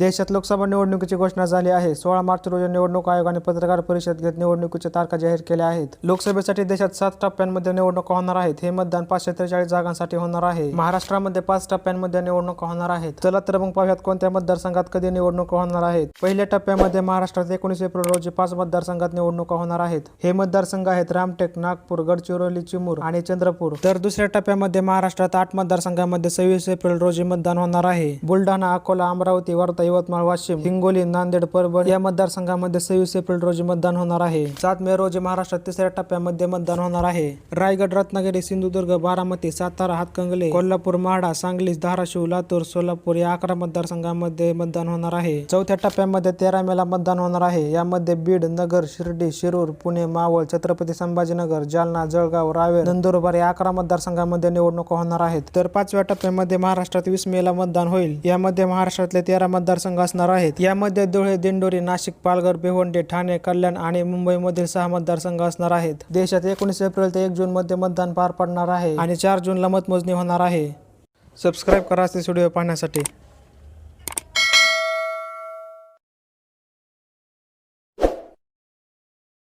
देशात लोकसभा निवडणुकीची घोषणा झाली आहे. सोळा मार्च रोजी निवडणूक आयोगाने पत्रकार परिषद घेत निवडणुकीच्या तारखा जाहीर केल्या आहेत. लोकसभेसाठी देशात सात टप्प्यांमध्ये निवडणुका होणार आहेत. हे मतदान पाचशे त्रेचाळीस जागांसाठी होणार आहे. महाराष्ट्रामध्ये पाच टप्प्यांमध्ये निवडणुका होणार आहेत. चला तर मग पाहूयात कोणत्या मतदारसंघात कधी निवडणुका होणार आहेत. पहिल्या टप्प्यामध्ये महाराष्ट्रात एकोणीस एप्रिल रोजी पाच मतदारसंघात निवडणुका होणार आहेत. हे मतदारसंघ आहेत रामटेक नागपूर गडचिरोली चिमूर आणि चंद्रपूर. तर दुसऱ्या टप्प्यामध्ये महाराष्ट्रात आठ मतदारसंघामध्ये सव्वीस एप्रिल रोजी मतदान होणार आहे. बुलढाणा अकोला अमरावती वर्धा यवतमाळ वाशिम हिंगोली नांदेड परभणी या मतदारसंघामध्ये सव्वीस एप्रिल रोजी मतदान होणार आहे. सात मे रोजी महाराष्ट्रात तिसऱ्या टप्प्यामध्ये मतदान होणार आहे. रायगड रत्नागिरी सिंधुदुर्ग बारामती सातारा हातकंगले कोल्हापूर माढा सांगली धाराशिव लातूर सोलापूर या अकरा मतदारसंघामध्ये मतदान होणार आहे. चौथ्या टप्प्यामध्ये तेरा मेला मतदान होणार आहे. यामध्ये बीड नगर शिर्डी शिरूर पुणे मावळ छत्रपती संभाजीनगर जालना जळगाव रावेर नंदुरबार या अकरा मतदारसंघामध्ये निवडणुका होणार आहेत. तर पाचव्या टप्प्यामध्ये महाराष्ट्रात वीस मेला मतदान होईल. यामध्ये महाराष्ट्रातले तेरा मतदारसंघ असणार आहेत. यामध्ये धुळे दिंडोरी नाशिक पालघर भिवंडी ठाणे कल्याण आणि मुंबईमधील सहा मतदारसंघ असणार आहेत. देशात एकोणीस एप्रिल ते एक जून मध्ये मतदान पार पडणार आहे आणि चार जूनला मतमोजणी होणार आहे. सबस्क्राईब करा स्टुडिओ व्हिडिओ पाहण्यासाठी.